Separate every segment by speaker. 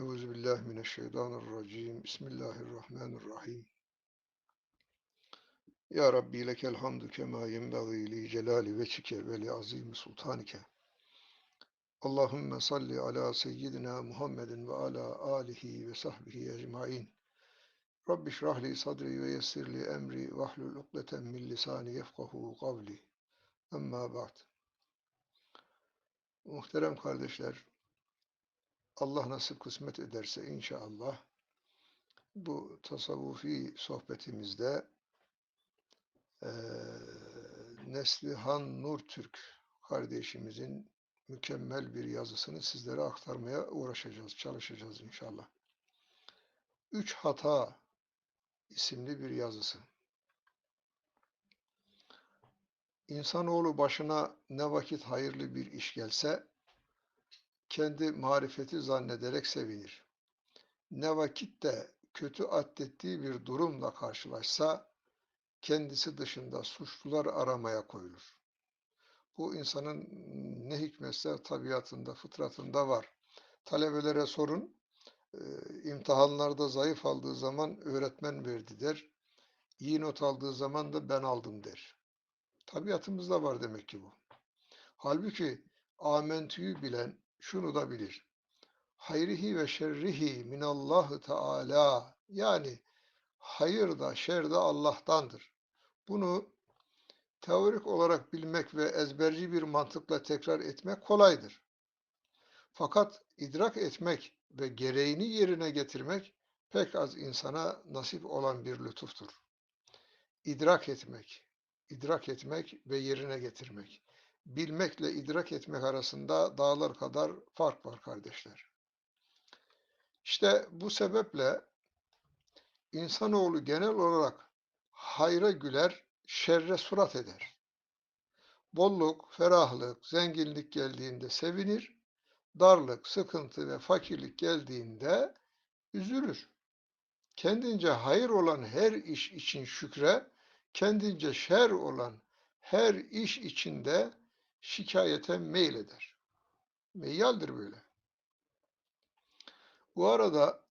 Speaker 1: Euzubillahimineşşeytanirracim. Bismillahirrahmanirrahim. Ya Rabbi lekel hamdu kema yenbagî li celali veçhike ve li azîmi sultanike. Allahümme salli ala seyyidina Muhammedin ve ala alihi ve sahbihi ecmaîn. Rabbi şrahli sadri ve yessirli emri ve hlul ukdeten min lisani yefkahu kavli. Amma ba'd. Muhterem kardeşler, Allah nasip kısmet ederse inşallah bu tasavvufi sohbetimizde e, Neslihan Nur Türk kardeşimizin mükemmel bir yazısını sizlere aktarmaya uğraşacağız, çalışacağız inşallah. Üç Hata isimli bir yazısı. İnsanoğlu başına ne vakit hayırlı bir iş gelse kendi marifeti zannederek sevinir. Ne vakit de kötü addettiği bir durumla karşılaşsa kendisi dışında suçlular aramaya koyulur. Bu insanın ne hikmetse tabiatında, fıtratında var. Talebelere sorun, imtihanlarda zayıf aldığı zaman öğretmen verdi der. İyi not aldığı zaman da ben aldım der. Tabiatımızda var demek ki bu. Halbuki amentüyü bilen şunu da bilir. Hayrihi ve şerrihi minallahu teala yani hayır da şer de Allah'tandır. Bunu teorik olarak bilmek ve ezberci bir mantıkla tekrar etmek kolaydır. Fakat idrak etmek ve gereğini yerine getirmek pek az insana nasip olan bir lütuftur. İdrak etmek, idrak etmek ve yerine getirmek. Bilmekle idrak etmek arasında dağlar kadar fark var kardeşler. İşte bu sebeple insanoğlu genel olarak hayra güler, şerre surat eder. Bolluk, ferahlık, zenginlik geldiğinde sevinir, darlık, sıkıntı ve fakirlik geldiğinde üzülür. Kendince hayır olan her iş için şükre, kendince şer olan her iş içinde şikayete meyleder. Meyyaldir böyle. Bu arada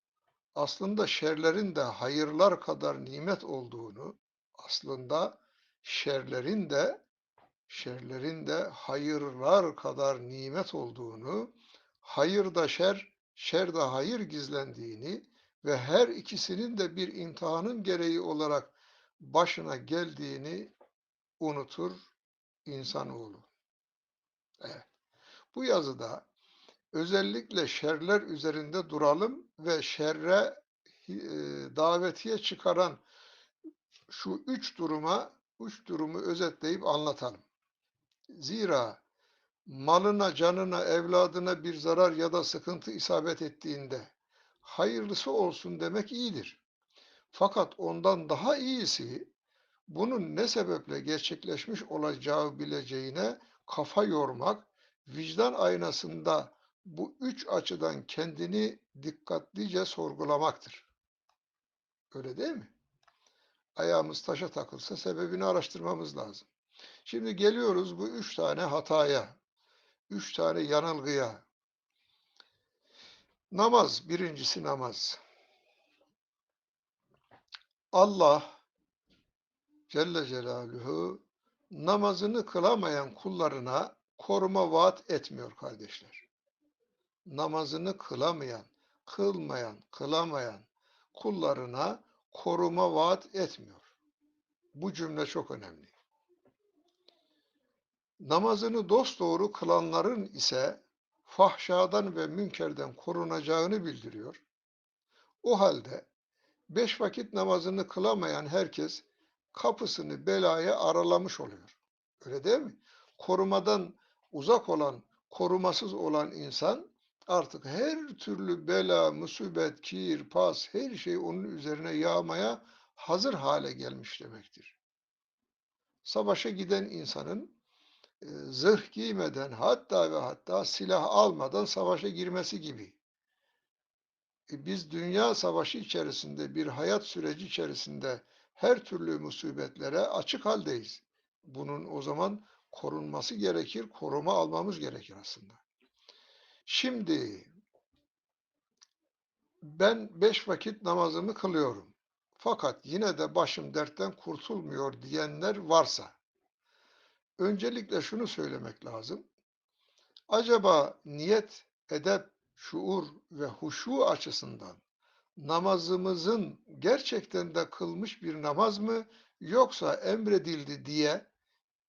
Speaker 1: aslında şerlerin de hayırlar kadar nimet olduğunu, aslında şerlerin de şerlerin de hayırlar kadar nimet olduğunu, hayır da şer, şer de hayır gizlendiğini ve her ikisinin de bir imtihanın gereği olarak başına geldiğini unutur insanoğlu. Bu yazıda özellikle şerler üzerinde duralım ve şerre e, davetiye çıkaran şu üç duruma, üç durumu özetleyip anlatalım. Zira malına, canına, evladına bir zarar ya da sıkıntı isabet ettiğinde hayırlısı olsun demek iyidir. Fakat ondan daha iyisi bunun ne sebeple gerçekleşmiş olacağı bileceğine kafa yormak, vicdan aynasında bu üç açıdan kendini dikkatlice sorgulamaktır. Öyle değil mi? Ayağımız taşa takılsa sebebini araştırmamız lazım. Şimdi geliyoruz bu üç tane hataya, üç tane yanılgıya. Namaz, birincisi namaz. Allah Celle Celaluhu namazını kılamayan kullarına koruma vaat etmiyor kardeşler. Namazını kılamayan, kılmayan, kılamayan kullarına koruma vaat etmiyor. Bu cümle çok önemli. Namazını dosdoğru kılanların ise fahşadan ve münkerden korunacağını bildiriyor. O halde beş vakit namazını kılamayan herkes kapısını belaya aralamış oluyor. Öyle değil mi? Korumadan uzak olan, korumasız olan insan artık her türlü bela, musibet, kir, pas, her şey onun üzerine yağmaya hazır hale gelmiş demektir. Savaşa giden insanın e, zırh giymeden hatta ve hatta silah almadan savaşa girmesi gibi. E, biz dünya savaşı içerisinde bir hayat süreci içerisinde her türlü musibetlere açık haldeyiz. Bunun o zaman korunması gerekir, koruma almamız gerekir aslında. Şimdi ben beş vakit namazımı kılıyorum. Fakat yine de başım dertten kurtulmuyor diyenler varsa, öncelikle şunu söylemek lazım. Acaba niyet, edep, şuur ve huşu açısından namazımızın gerçekten de kılmış bir namaz mı yoksa emredildi diye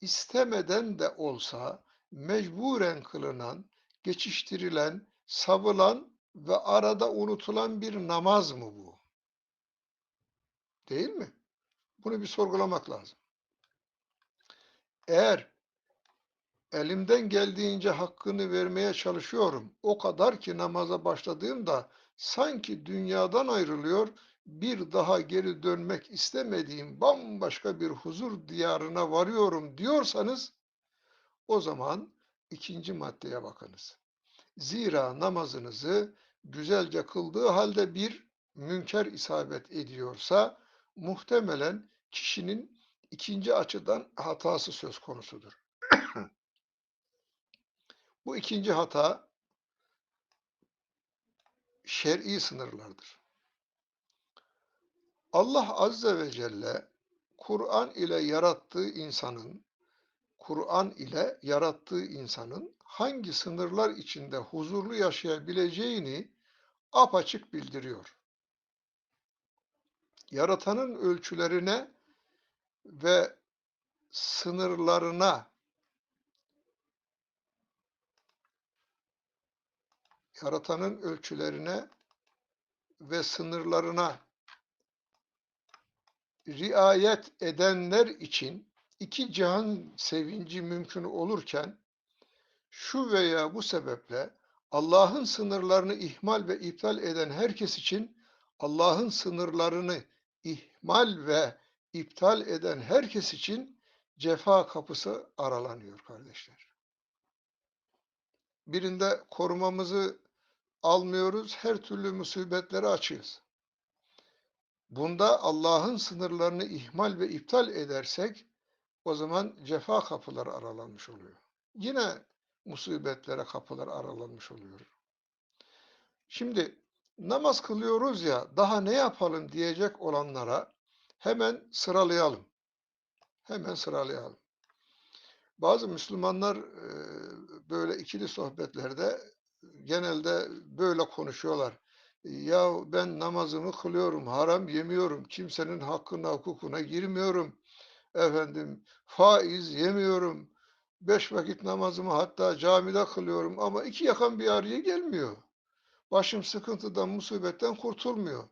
Speaker 1: istemeden de olsa mecburen kılınan, geçiştirilen, savılan ve arada unutulan bir namaz mı bu? Değil mi? Bunu bir sorgulamak lazım. Eğer elimden geldiğince hakkını vermeye çalışıyorum, o kadar ki namaza başladığımda sanki dünyadan ayrılıyor, bir daha geri dönmek istemediğim bambaşka bir huzur diyarına varıyorum diyorsanız, o zaman ikinci maddeye bakınız. Zira namazınızı güzelce kıldığı halde bir münker isabet ediyorsa, muhtemelen kişinin ikinci açıdan hatası söz konusudur. Bu ikinci hata şer'i sınırlardır. Allah Azze ve Celle Kur'an ile yarattığı insanın Kur'an ile yarattığı insanın hangi sınırlar içinde huzurlu yaşayabileceğini apaçık bildiriyor. Yaratanın ölçülerine ve sınırlarına yaratanın ölçülerine ve sınırlarına riayet edenler için iki cihan sevinci mümkün olurken şu veya bu sebeple Allah'ın sınırlarını ihmal ve iptal eden herkes için Allah'ın sınırlarını ihmal ve iptal eden herkes için cefa kapısı aralanıyor kardeşler. Birinde korumamızı almıyoruz, her türlü musibetlere açığız. Bunda Allah'ın sınırlarını ihmal ve iptal edersek o zaman cefa kapıları aralanmış oluyor. Yine musibetlere kapılar aralanmış oluyor. Şimdi namaz kılıyoruz ya daha ne yapalım diyecek olanlara hemen sıralayalım. Hemen sıralayalım. Bazı Müslümanlar böyle ikili sohbetlerde genelde böyle konuşuyorlar. Ya ben namazımı kılıyorum, haram yemiyorum, kimsenin hakkına, hukukuna girmiyorum. Efendim faiz yemiyorum, beş vakit namazımı hatta camide kılıyorum ama iki yakan bir araya gelmiyor. Başım sıkıntıdan, musibetten kurtulmuyor.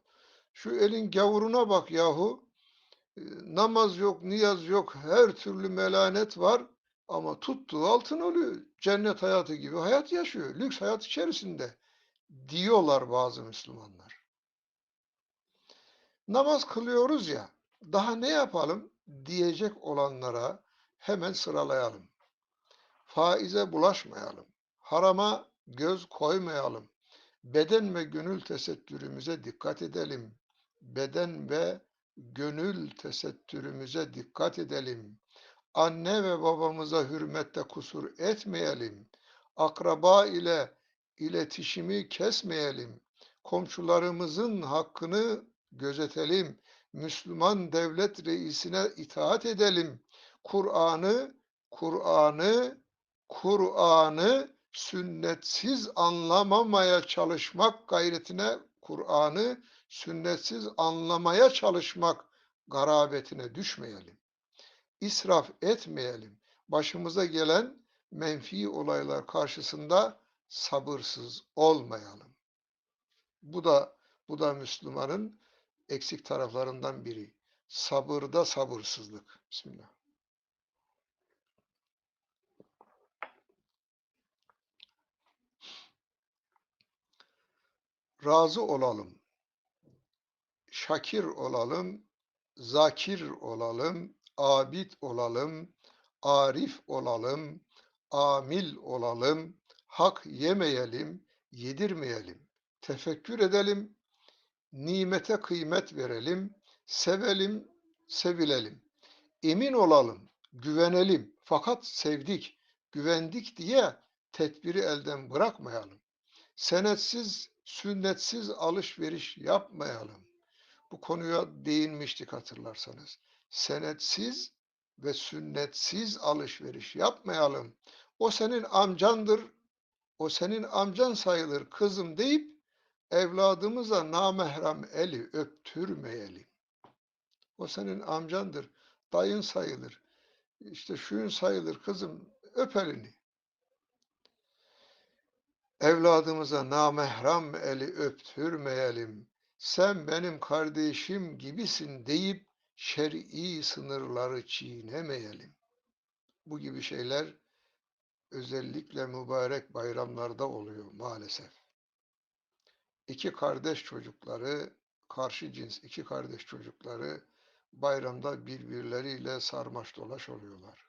Speaker 1: Şu elin gavuruna bak yahu. Namaz yok, niyaz yok, her türlü melanet var ama tuttuğu altın oluyor. Cennet hayatı gibi hayat yaşıyor. Lüks hayat içerisinde diyorlar bazı Müslümanlar. Namaz kılıyoruz ya, daha ne yapalım diyecek olanlara hemen sıralayalım. Faize bulaşmayalım. Harama göz koymayalım. Beden ve gönül tesettürümüze dikkat edelim. Beden ve gönül tesettürümüze dikkat edelim. Anne ve babamıza hürmette kusur etmeyelim. Akraba ile iletişimi kesmeyelim. Komşularımızın hakkını gözetelim. Müslüman devlet reisine itaat edelim. Kur'an'ı, Kur'an'ı, Kur'an'ı sünnetsiz anlamamaya çalışmak gayretine, Kur'an'ı sünnetsiz anlamaya çalışmak garabetine düşmeyelim. İsraf etmeyelim. Başımıza gelen menfi olaylar karşısında sabırsız olmayalım. Bu da bu da Müslümanın eksik taraflarından biri. Sabırda sabırsızlık. Bismillah. Razı olalım. Şakir olalım. Zakir olalım. Abid olalım. Arif olalım. Amil olalım hak yemeyelim, yedirmeyelim, tefekkür edelim, nimete kıymet verelim, sevelim, sevilelim. Emin olalım, güvenelim. Fakat sevdik, güvendik diye tedbiri elden bırakmayalım. Senetsiz, sünnetsiz alışveriş yapmayalım. Bu konuya değinmiştik hatırlarsanız. Senetsiz ve sünnetsiz alışveriş yapmayalım. O senin amcandır, o senin amcan sayılır kızım deyip evladımıza namahrem eli öptürmeyelim. O senin amcandır, dayın sayılır, işte şuyun sayılır kızım öp elini. Evladımıza namahrem eli öptürmeyelim. Sen benim kardeşim gibisin deyip şer'i sınırları çiğnemeyelim. Bu gibi şeyler özellikle mübarek bayramlarda oluyor maalesef. İki kardeş çocukları, karşı cins iki kardeş çocukları bayramda birbirleriyle sarmaş dolaş oluyorlar.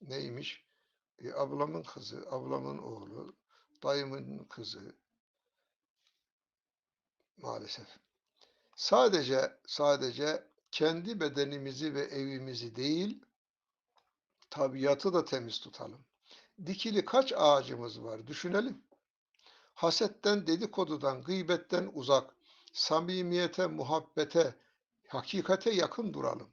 Speaker 1: Neymiş? E, ablamın kızı, ablamın oğlu, dayımın kızı maalesef. Sadece sadece kendi bedenimizi ve evimizi değil, tabiatı da temiz tutalım. Dikili kaç ağacımız var düşünelim. Hasetten, dedikodudan, gıybetten uzak, samimiyete, muhabbete, hakikate yakın duralım.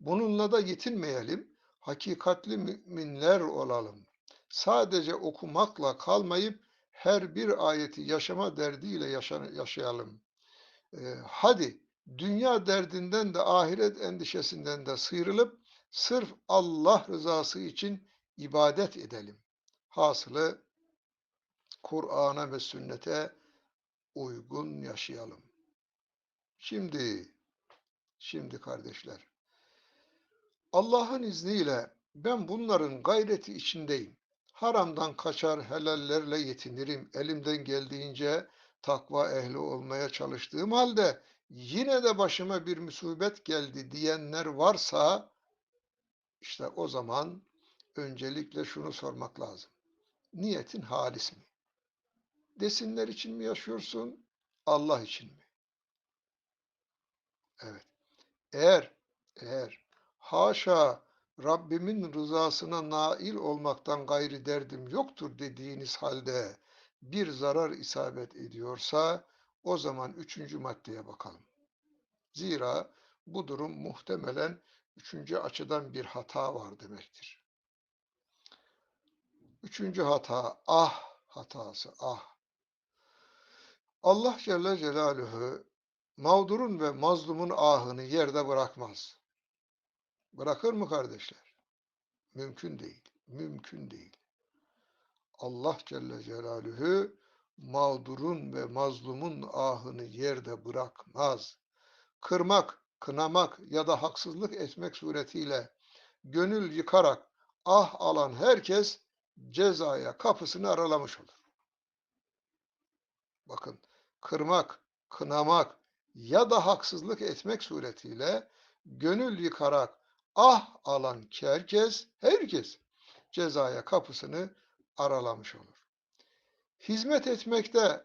Speaker 1: Bununla da yetinmeyelim, hakikatli müminler olalım. Sadece okumakla kalmayıp her bir ayeti yaşama derdiyle yaşayalım. Ee, hadi dünya derdinden de ahiret endişesinden de sıyrılıp sırf Allah rızası için ibadet edelim. Hasılı Kur'an'a ve sünnete uygun yaşayalım. Şimdi, şimdi kardeşler, Allah'ın izniyle ben bunların gayreti içindeyim. Haramdan kaçar, helallerle yetinirim. Elimden geldiğince takva ehli olmaya çalıştığım halde yine de başıma bir musibet geldi diyenler varsa işte o zaman öncelikle şunu sormak lazım. Niyetin halis mi? Desinler için mi yaşıyorsun? Allah için mi? Evet. Eğer eğer haşa Rabbimin rızasına nail olmaktan gayri derdim yoktur dediğiniz halde bir zarar isabet ediyorsa o zaman üçüncü maddeye bakalım. Zira bu durum muhtemelen üçüncü açıdan bir hata var demektir. Üçüncü hata ah hatası ah. Allah Celle Celaluhu mağdurun ve mazlumun ahını yerde bırakmaz. Bırakır mı kardeşler? Mümkün değil. Mümkün değil. Allah Celle Celaluhu mağdurun ve mazlumun ahını yerde bırakmaz. Kırmak, kınamak ya da haksızlık etmek suretiyle gönül yıkarak ah alan herkes cezaya kapısını aralamış olur. Bakın, kırmak, kınamak ya da haksızlık etmek suretiyle gönül yıkarak ah alan herkes, herkes cezaya kapısını aralamış olur. Hizmet etmekte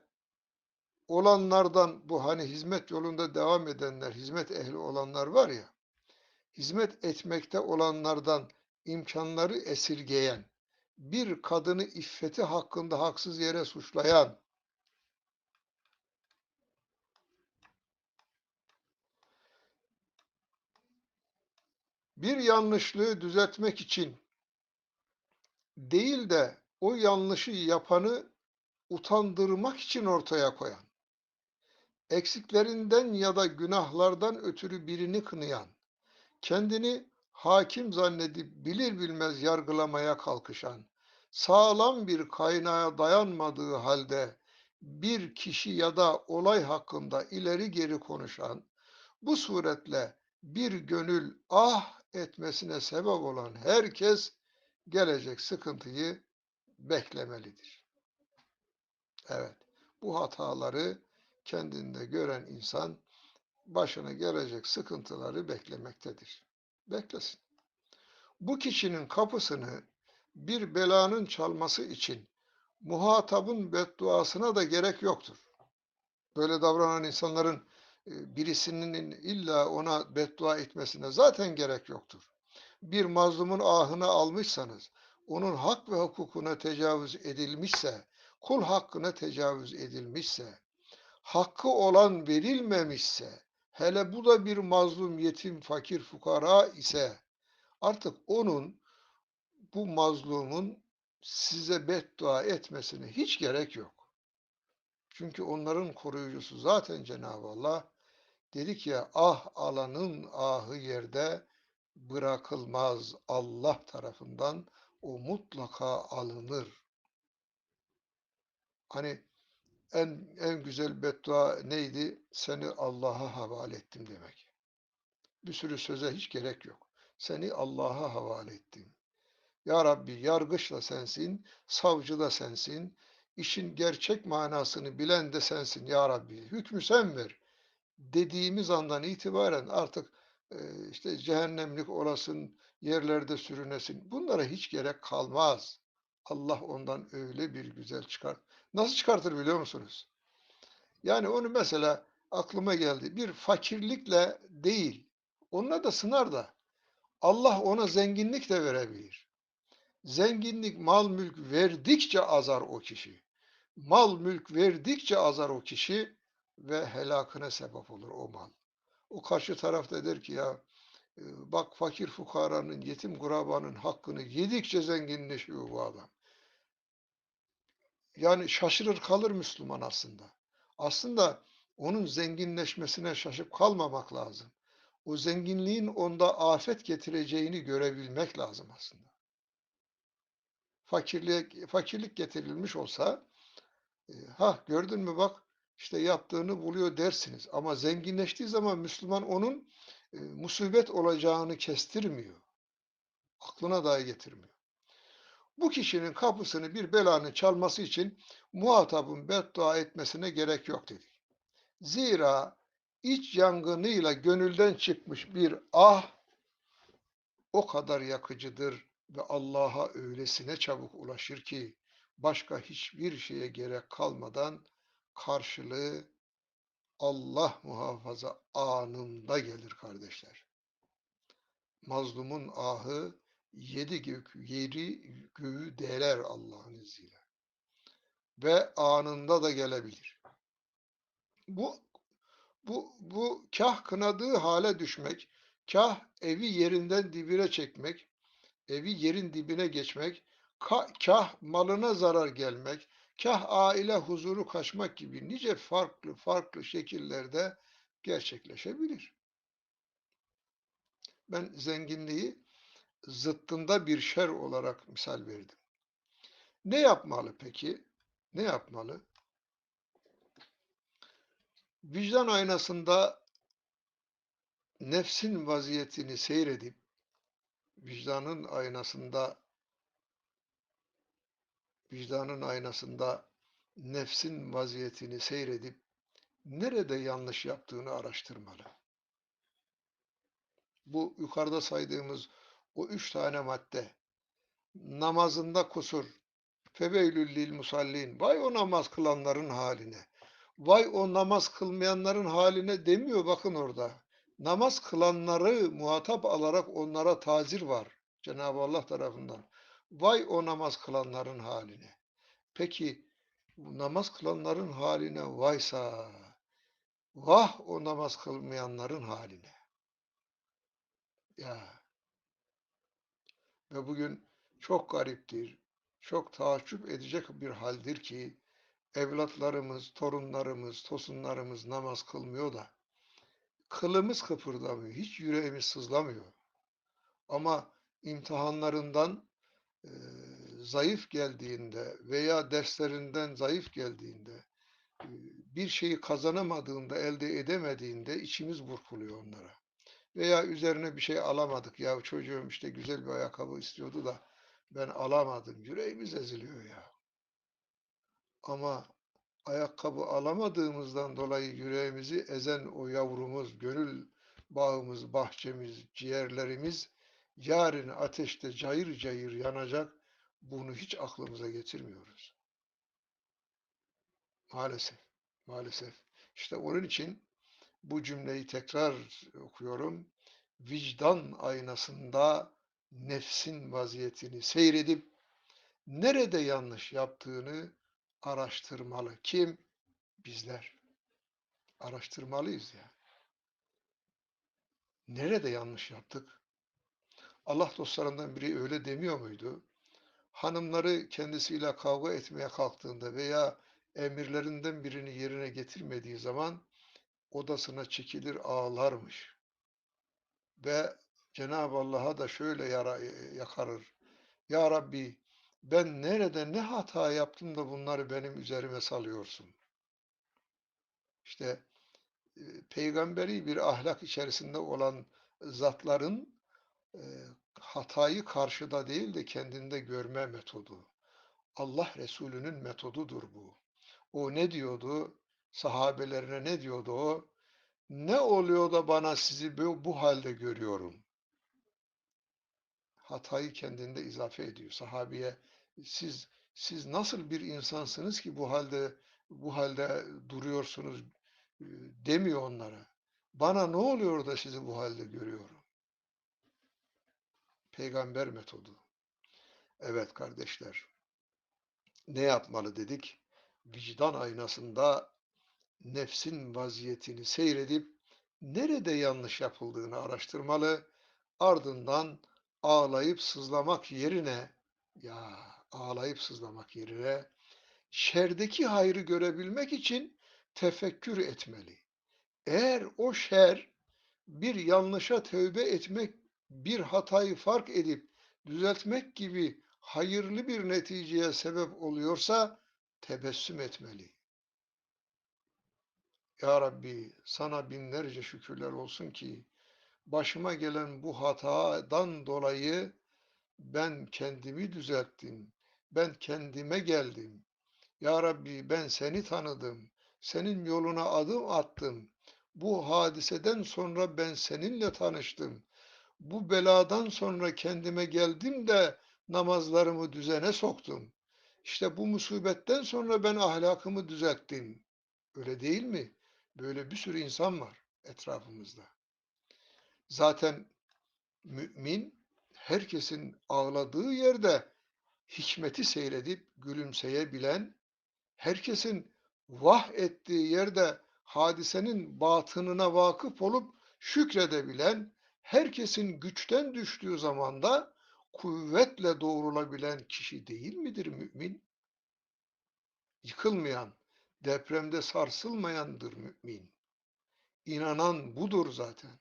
Speaker 1: olanlardan bu hani hizmet yolunda devam edenler, hizmet ehli olanlar var ya, hizmet etmekte olanlardan imkanları esirgeyen, bir kadını iffeti hakkında haksız yere suçlayan, bir yanlışlığı düzeltmek için değil de o yanlışı yapanı utandırmak için ortaya koyan, eksiklerinden ya da günahlardan ötürü birini kınayan, kendini hakim zannedip bilir bilmez yargılamaya kalkışan, sağlam bir kaynağa dayanmadığı halde bir kişi ya da olay hakkında ileri geri konuşan, bu suretle bir gönül ah etmesine sebep olan herkes gelecek sıkıntıyı beklemelidir. Evet, bu hataları kendinde gören insan başına gelecek sıkıntıları beklemektedir. Beklesin. Bu kişinin kapısını bir belanın çalması için muhatabın bedduasına da gerek yoktur. Böyle davranan insanların e, birisinin illa ona beddua etmesine zaten gerek yoktur. Bir mazlumun ahını almışsanız, onun hak ve hukukuna tecavüz edilmişse, kul hakkına tecavüz edilmişse, hakkı olan verilmemişse, hele bu da bir mazlum, yetim, fakir, fukara ise artık onun bu mazlumun size beddua etmesine hiç gerek yok. Çünkü onların koruyucusu zaten Cenab-ı Allah dedik ya ah alanın ahı yerde bırakılmaz Allah tarafından o mutlaka alınır. Hani en en güzel beddua neydi? Seni Allah'a havale ettim demek. Bir sürü söze hiç gerek yok. Seni Allah'a havale ettim. Ya Rabbi yargıç da sensin, savcı da sensin, işin gerçek manasını bilen de sensin ya Rabbi. Hükmü sen ver dediğimiz andan itibaren artık e, işte cehennemlik olasın, yerlerde sürünesin. Bunlara hiç gerek kalmaz. Allah ondan öyle bir güzel çıkar. Nasıl çıkartır biliyor musunuz? Yani onu mesela aklıma geldi. Bir fakirlikle değil. Onunla da sınar da. Allah ona zenginlik de verebilir. Zenginlik, mal, mülk verdikçe azar o kişi. Mal, mülk verdikçe azar o kişi ve helakına sebep olur o mal. O karşı tarafta der ki ya e, bak fakir fukaranın, yetim kurabanın hakkını yedikçe zenginleşiyor bu adam. Yani şaşırır kalır Müslüman aslında. Aslında onun zenginleşmesine şaşıp kalmamak lazım. O zenginliğin onda afet getireceğini görebilmek lazım aslında. Fakirlik, fakirlik getirilmiş olsa e, ha gördün mü bak işte yaptığını buluyor dersiniz. Ama zenginleştiği zaman Müslüman onun e, musibet olacağını kestirmiyor. Aklına dahi getirmiyor. Bu kişinin kapısını bir belanın çalması için muhatabın beddua etmesine gerek yok dedik. Zira iç yangınıyla gönülden çıkmış bir ah o kadar yakıcıdır ve Allah'a öylesine çabuk ulaşır ki başka hiçbir şeye gerek kalmadan karşılığı Allah muhafaza anında gelir kardeşler. Mazlumun ahı yedi gök, yeri göğü deler Allah'ın izniyle. Ve anında da gelebilir. Bu bu bu kah kınadığı hale düşmek, kah evi yerinden dibine çekmek, evi yerin dibine geçmek, kah malına zarar gelmek, kah aile huzuru kaçmak gibi nice farklı farklı şekillerde gerçekleşebilir. Ben zenginliği zıttında bir şer olarak misal verdim. Ne yapmalı peki? Ne yapmalı? Vicdan aynasında nefsin vaziyetini seyredip vicdanın aynasında vicdanın aynasında nefsin vaziyetini seyredip nerede yanlış yaptığını araştırmalı. Bu yukarıda saydığımız o üç tane madde. Namazında kusur. Feveylül lil musallin. Vay o namaz kılanların haline. Vay o namaz kılmayanların haline demiyor bakın orada. Namaz kılanları muhatap alarak onlara tazir var Cenab-ı Allah tarafından. Vay o namaz kılanların haline. Peki namaz kılanların haline vaysa vah o namaz kılmayanların haline. Ya ve bugün çok gariptir, çok taaccüp edecek bir haldir ki evlatlarımız, torunlarımız, tosunlarımız namaz kılmıyor da kılımız kıpırdamıyor, hiç yüreğimiz sızlamıyor. Ama imtihanlarından e, zayıf geldiğinde veya derslerinden zayıf geldiğinde bir şeyi kazanamadığında, elde edemediğinde içimiz burkuluyor onlara veya üzerine bir şey alamadık. Ya çocuğum işte güzel bir ayakkabı istiyordu da ben alamadım. Yüreğimiz eziliyor ya. Ama ayakkabı alamadığımızdan dolayı yüreğimizi ezen o yavrumuz, gönül bağımız, bahçemiz, ciğerlerimiz yarın ateşte cayır cayır yanacak. Bunu hiç aklımıza getirmiyoruz. Maalesef, maalesef. İşte onun için bu cümleyi tekrar okuyorum. Vicdan aynasında nefsin vaziyetini seyredip nerede yanlış yaptığını araştırmalı. Kim? Bizler. Araştırmalıyız ya. Nerede yanlış yaptık? Allah dostlarından biri öyle demiyor muydu? Hanımları kendisiyle kavga etmeye kalktığında veya emirlerinden birini yerine getirmediği zaman odasına çekilir ağlarmış. Ve Cenab-ı Allah'a da şöyle yara, yakarır. Ya Rabbi ben nerede ne hata yaptım da bunları benim üzerime salıyorsun. İşte e, peygamberi bir ahlak içerisinde olan zatların e, hatayı karşıda değil de kendinde görme metodu. Allah Resulü'nün metodudur bu. O ne diyordu? Sahabelerine ne diyordu o? Ne oluyor da bana sizi bu, bu halde görüyorum? Hatayı kendinde izafe ediyor. Sahabiye siz siz nasıl bir insansınız ki bu halde bu halde duruyorsunuz demiyor onlara. Bana ne oluyor da sizi bu halde görüyorum? Peygamber metodu. Evet kardeşler. Ne yapmalı dedik? Vicdan aynasında nefsin vaziyetini seyredip nerede yanlış yapıldığını araştırmalı. Ardından ağlayıp sızlamak yerine ya ağlayıp sızlamak yerine şerdeki hayrı görebilmek için tefekkür etmeli. Eğer o şer bir yanlışa tövbe etmek, bir hatayı fark edip düzeltmek gibi hayırlı bir neticeye sebep oluyorsa tebessüm etmeli. Ya Rabbi sana binlerce şükürler olsun ki başıma gelen bu hatadan dolayı ben kendimi düzelttim. Ben kendime geldim. Ya Rabbi ben seni tanıdım. Senin yoluna adım attım. Bu hadiseden sonra ben seninle tanıştım. Bu beladan sonra kendime geldim de namazlarımı düzene soktum. İşte bu musibetten sonra ben ahlakımı düzelttim. Öyle değil mi? Böyle bir sürü insan var etrafımızda. Zaten mümin herkesin ağladığı yerde hikmeti seyredip gülümseyebilen, herkesin vah ettiği yerde hadisenin batınına vakıf olup şükredebilen, herkesin güçten düştüğü zamanda kuvvetle doğrulabilen kişi değil midir mümin? Yıkılmayan, depremde sarsılmayandır mümin. İnanan budur zaten.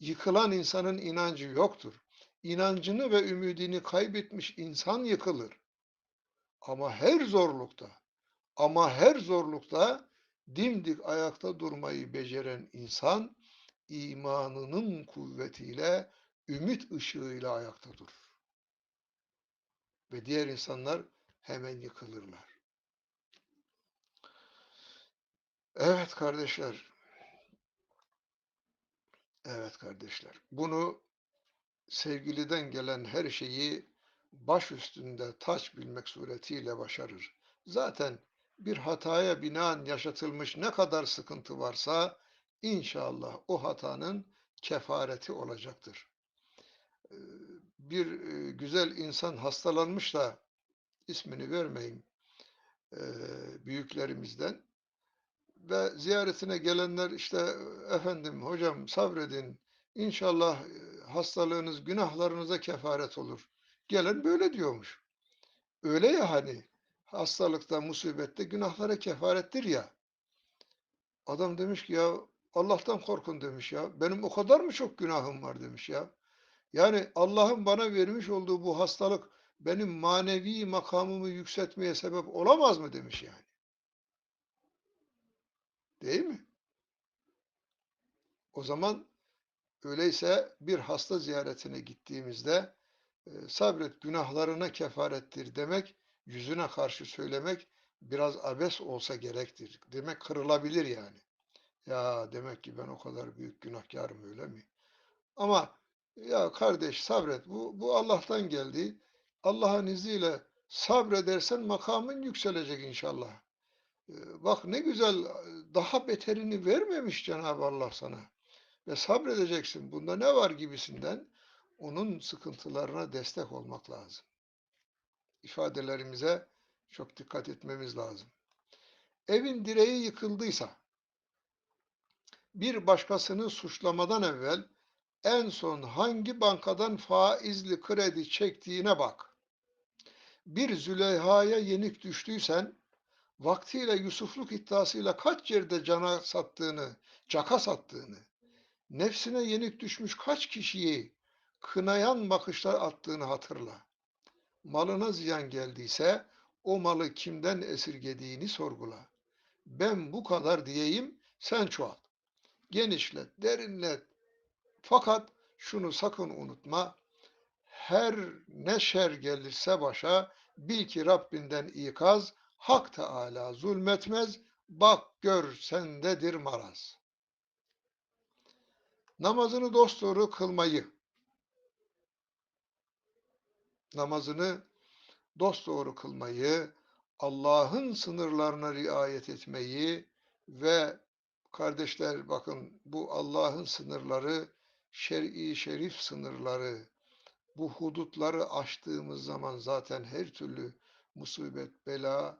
Speaker 1: Yıkılan insanın inancı yoktur. İnancını ve ümidini kaybetmiş insan yıkılır. Ama her zorlukta, ama her zorlukta dimdik ayakta durmayı beceren insan imanının kuvvetiyle, ümit ışığıyla ayakta durur. Ve diğer insanlar hemen yıkılırlar. Evet kardeşler. Evet kardeşler. Bunu sevgiliden gelen her şeyi baş üstünde taç bilmek suretiyle başarır. Zaten bir hataya binaen yaşatılmış ne kadar sıkıntı varsa inşallah o hatanın kefareti olacaktır. Bir güzel insan hastalanmış da ismini vermeyeyim büyüklerimizden ve ziyaretine gelenler işte efendim hocam sabredin inşallah e, hastalığınız günahlarınıza kefaret olur. Gelen böyle diyormuş. Öyle ya hani hastalıkta, musibette günahlara kefarettir ya. Adam demiş ki ya Allah'tan korkun demiş ya. Benim o kadar mı çok günahım var demiş ya. Yani Allah'ın bana vermiş olduğu bu hastalık benim manevi makamımı yükseltmeye sebep olamaz mı demiş yani. Değil mi? O zaman öyleyse bir hasta ziyaretine gittiğimizde sabret günahlarına kefarettir demek, yüzüne karşı söylemek biraz abes olsa gerektir. Demek kırılabilir yani. Ya demek ki ben o kadar büyük günahkarım öyle mi? Ama ya kardeş sabret bu, bu Allah'tan geldi. Allah'ın izniyle sabredersen makamın yükselecek inşallah. Bak ne güzel daha beterini vermemiş Cenab-ı Allah sana. Ve sabredeceksin. Bunda ne var gibisinden onun sıkıntılarına destek olmak lazım. İfadelerimize Çok dikkat etmemiz lazım. Evin direği yıkıldıysa, bir başkasını suçlamadan evvel en son hangi bankadan faizli kredi çektiğine bak. Bir Züleyha'ya yenik düştüysen, vaktiyle Yusufluk iddiasıyla kaç yerde cana sattığını, caka sattığını, nefsine yenik düşmüş kaç kişiyi kınayan bakışlar attığını hatırla. Malına ziyan geldiyse o malı kimden esirgediğini sorgula. Ben bu kadar diyeyim, sen çoğalt. Genişlet, derinlet. Fakat şunu sakın unutma. Her ne şer gelirse başa bil ki Rabbinden ikaz, Hak Teala zulmetmez, bak gör sendedir maraz. Namazını dosdoğru kılmayı, namazını dosdoğru kılmayı, Allah'ın sınırlarına riayet etmeyi ve kardeşler bakın bu Allah'ın sınırları şer'i şerif sınırları bu hudutları aştığımız zaman zaten her türlü musibet, bela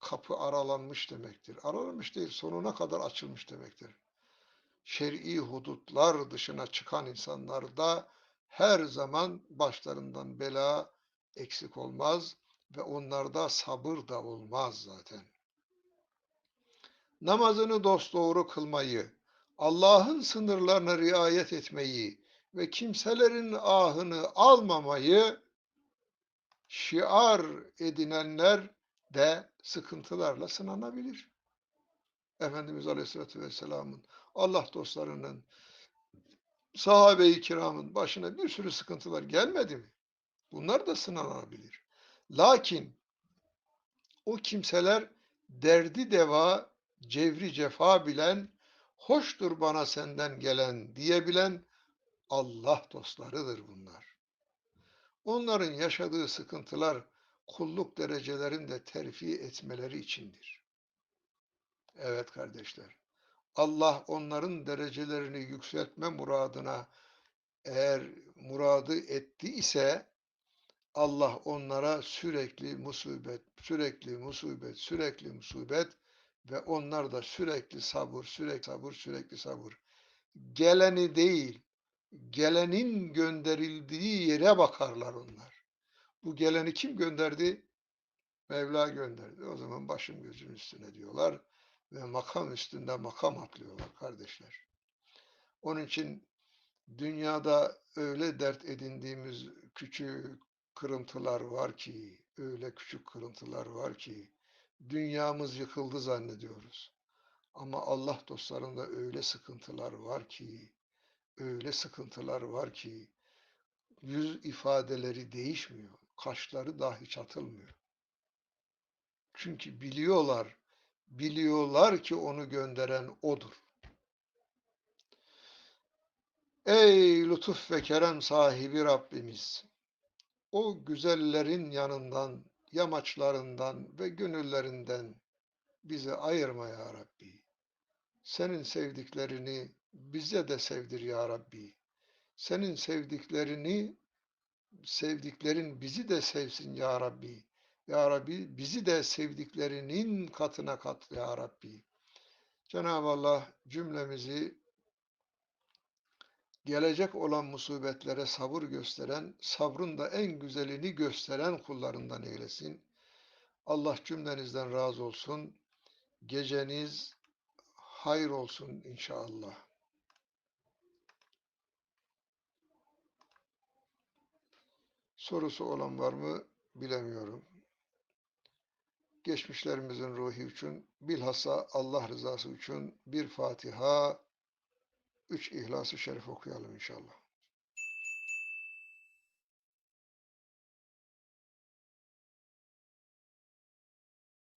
Speaker 1: kapı aralanmış demektir. Aralanmış değil, sonuna kadar açılmış demektir. Şer'i hudutlar dışına çıkan insanlarda her zaman başlarından bela eksik olmaz ve onlarda sabır da olmaz zaten. Namazını dosdoğru kılmayı, Allah'ın sınırlarına riayet etmeyi ve kimselerin ahını almamayı şiar edinenler de sıkıntılarla sınanabilir. Efendimiz Aleyhisselatü Vesselam'ın, Allah dostlarının, sahabe-i kiramın başına bir sürü sıkıntılar gelmedi mi? Bunlar da sınanabilir. Lakin o kimseler derdi deva, cevri cefa bilen, hoştur bana senden gelen diyebilen Allah dostlarıdır bunlar. Onların yaşadığı sıkıntılar kulluk derecelerinde terfi etmeleri içindir. Evet kardeşler. Allah onların derecelerini yükseltme muradına eğer muradı etti ise Allah onlara sürekli musibet, sürekli musibet, sürekli musibet ve onlar da sürekli sabır, sürekli sabır, sürekli sabır. Geleni değil, gelenin gönderildiği yere bakarlar onlar. Bu geleni kim gönderdi? Mevla gönderdi. O zaman başım gözüm üstüne diyorlar ve makam üstünde makam atlıyorlar kardeşler. Onun için dünyada öyle dert edindiğimiz küçük kırıntılar var ki, öyle küçük kırıntılar var ki dünyamız yıkıldı zannediyoruz. Ama Allah dostlarında öyle sıkıntılar var ki, öyle sıkıntılar var ki yüz ifadeleri değişmiyor. Kaşları dahi çatılmıyor. Çünkü biliyorlar, biliyorlar ki onu gönderen O'dur. Ey lütuf ve kerem sahibi Rabbimiz! O güzellerin yanından, yamaçlarından ve gönüllerinden bizi ayırma ya Rabbi. Senin sevdiklerini bize de sevdir ya Rabbi. Senin sevdiklerini sevdiklerin bizi de sevsin ya Rabbi. Ya Rabbi bizi de sevdiklerinin katına kat ya Rabbi. Cenab-ı Allah cümlemizi gelecek olan musibetlere sabır gösteren, sabrın da en güzelini gösteren kullarından eylesin. Allah cümlenizden razı olsun. Geceniz hayır olsun inşallah. Sorusu olan var mı bilemiyorum. Geçmişlerimizin ruhi için bilhassa Allah rızası için bir Fatiha, üç İhlas-ı Şerif okuyalım inşallah.